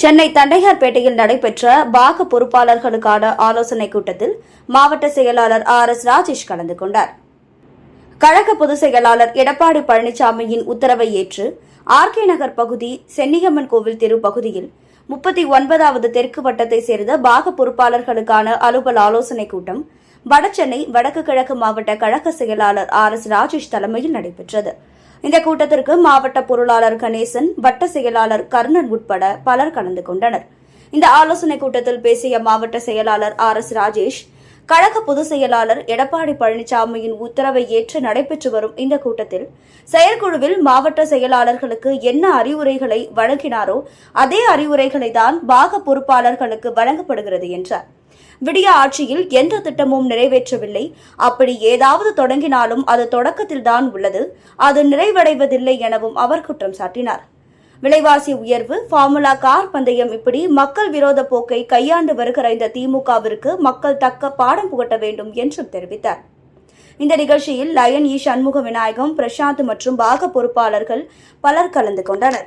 சென்னை தண்டையார்பேட்டையில் நடைபெற்ற பாக பொறுப்பாளர்களுக்கான ஆலோசனைக் கூட்டத்தில் மாவட்ட செயலாளர் ஆர் எஸ் ராஜேஷ் கலந்து கொண்டார். கழக பொதுச் செயலாளர் எடப்பாடி பழனிசாமியின் உத்தரவை ஏற்று ஆர்கே நகர் பகுதி சென்னியம்மன் கோவில் தெரு பகுதியில் முப்பத்தி ஒன்பதாவது தெற்கு வட்டத்தைச் சேர்ந்த பாக பொறுப்பாளர்களுக்கான அலுவல் ஆலோசனைக் கூட்டம் வடசென்னை வடக்கு கிழக்கு மாவட்ட கழக செயலாளர் ஆர் எஸ் ராஜேஷ் தலைமையில் நடைபெற்றது. இந்த கூட்டத்திற்கு மாவட்ட பொருளாளர் கணேசன் வட்ட செயலாளர் கர்ணன் உட்பட பலர் கலந்து கொண்டனர். இந்த ஆலோசனைக் கூட்டத்தில் பேசிய மாவட்ட செயலாளர் ஆர் எஸ் ராஜேஷ் கழக பொதுச் செயலாளர் எடப்பாடி பழனிசாமியின் உத்தரவை ஏற்று நடைபெற்று வரும் இந்த கூட்டத்தில் செயற்குழுவில் மாவட்ட செயலாளர்களுக்கு என்ன அறிவுரைகளை வழங்கினாரோ அதே அறிவுரைகளை தான் பாக பொறுப்பாளர்களுக்கு வழங்கப்படுகிறது என்றார். விடிய ஆட்சியில் எந்த திட்டமும் நிறைவேற்றவில்லை. அப்படி ஏதாவது தொடங்கினாலும் அது தொடக்கத்தில்தான் உள்ளது. அது நிறைவடைவதில்லை எனவும் அவர் குற்றம் சாட்டினார். விலைவாசி உயர்வு ஃபார்முலா கார் பந்தயம் இப்படி மக்கள் விரோத போக்கை கையாண்டு வருகிற இந்த திமுகவிற்கு மக்கள் தக்க பாடம் புகட்ட வேண்டும் என்றும் தெரிவித்தார். இந்த நிகழ்ச்சியில் லயன் இ சண்முக விநாயகம் பிரசாந்த் மற்றும் பாக பொறுப்பாளர்கள் பலர் கலந்து கொண்டனர்.